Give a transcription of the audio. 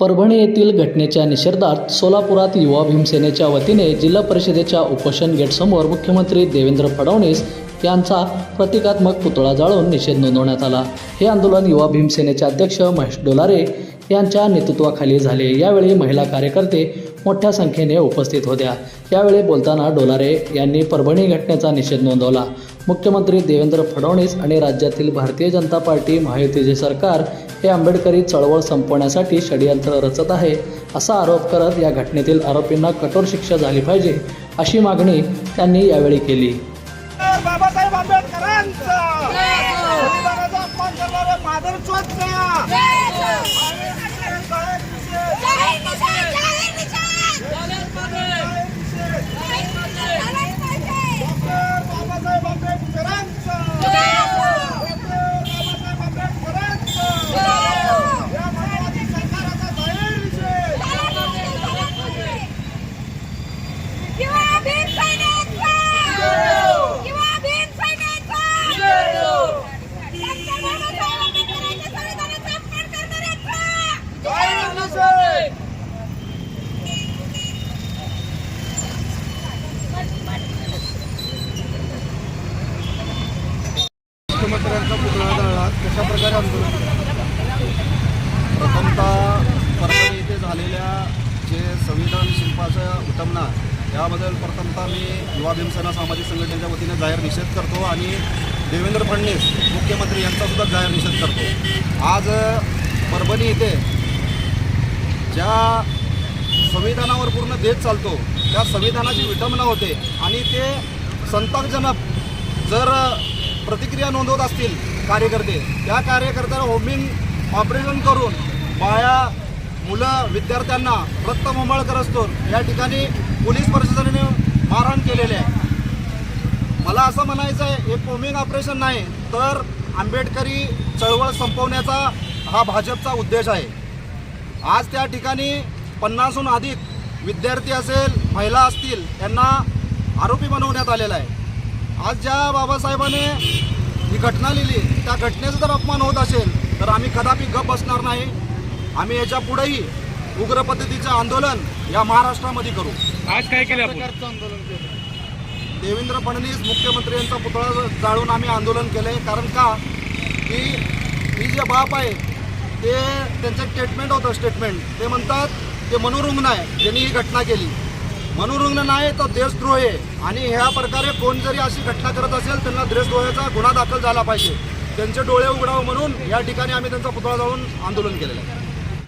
परभणी येथील घटनेच्या निषेधार्थ सोलापुरात युवा भीमसेनेच्या वतीने जिल्हा परिषदेच्या उपोषण गेटसमोर मुख्यमंत्री देवेंद्र फडणवीस यांचा प्रतिकात्मक पुतळा जाळून निषेध नोंदवण्यात आला. हे आंदोलन युवा भीमसेनेचे अध्यक्ष महेश डोलारे यांच्या नेतृत्वाखाली झाले. यावेळी महिला कार्यकर्ते मोठ्या संख्येने उपस्थित होत्या. यावेळी बोलताना डोलारे यांनी परभणी घटनेचा निषेध नोंदवला. मुख्यमंत्री देवेंद्र फडणवीस आणि राज्यातील भारतीय जनता पार्टी महायुतीचे सरकार हे आंबेडकरी चळवळ संपवण्यासाठी षडयंत्र रचत आहे असा आरोप करत या घटनेतील आरोपींना कठोर शिक्षा झाली पाहिजे अशी मागणी त्यांनी यावेळी केली. बाबासाहेब आंबेडकरांचा संविधानाचा अपमान करणाऱ्या माधवचोदचा बाबासाहेब आंबेडकरांचा बाबासाहेब आंबेडकरांचा या मानवादी सरकाराचा जाहीर निषेध जाहीर निषेध मुख्यमंत्र्यांचा पुतळा जाळला. कशा प्रकारे आंदोलन प्रथमतः परभणी येथे झालेल्या जे संविधान शिल्पाचं उटमना याबद्दल प्रथमतः मी युवा भीमसेना सामाजिक संघटनेच्या वतीने जाहीर निषेध करतो आणि देवेंद्र फडणवीस मुख्यमंत्री यांचासुद्धा जाहीर निषेध करतो. आज परभणी येथे ज्या संविधानावर पूर्ण देश चालतो त्या संविधानाची विटंबना होते आणि ते संतापजनक जर प्रतिक्रिया नोंदवत असतील कार्यकर्ते. त्या कार्यकर्त्याला होमिंग ऑपरेशन करून बाया मुलं विद्यार्थ्यांना रक्तमोमळ करत असतो. या ठिकाणी पोलीस प्रशासनाने मारहाण केलेले आहे. मला असं म्हणायचं आहे हे कोमिंग ऑपरेशन नाही तर आंबेडकरी चळवळ संपवण्याचा हा भाजपचा उद्देश आहे. आज त्या ठिकाणी पन्नासहून अधिक विद्यार्थी असेल महिला असतील यांना आरोपी बनवण्यात आलेला आहे. आज ज्या बाबासाहेबाने ही घटना लिहिली. त्या घटनेचा जर अपमान होत असेल तर आम्ही कदापि गप बसणार नाही. आम्ही याच्या पुढेही उग्र पद्धतीचं आंदोलन या महाराष्ट्रामध्ये करू. आज काय केलं आपण? देवेंद्र फडणवीस मुख्यमंत्री यांचा पुतळा जाळून आम्ही आंदोलन केलं आहे कारण का? की ही जे बाप आहे ते त्यांचं स्टेटमेंट होतं स्टेटमेंट ते म्हणतात ते मनोरुग्ण आहे. ज्यांनी ही घटना केली. मनोरुग्ण नाही तर देशद्रोह. आहे आणि ह्या प्रकारे कोण जरी अशी घटना करत असेल त्यांना देशद्रोहाचा गुन्हा दाखल झाला पाहिजे. त्यांचे डोळे उघडावं म्हणून या ठिकाणी आम्ही त्यांचा पुतळा जाळून आंदोलन केलेलं आहे.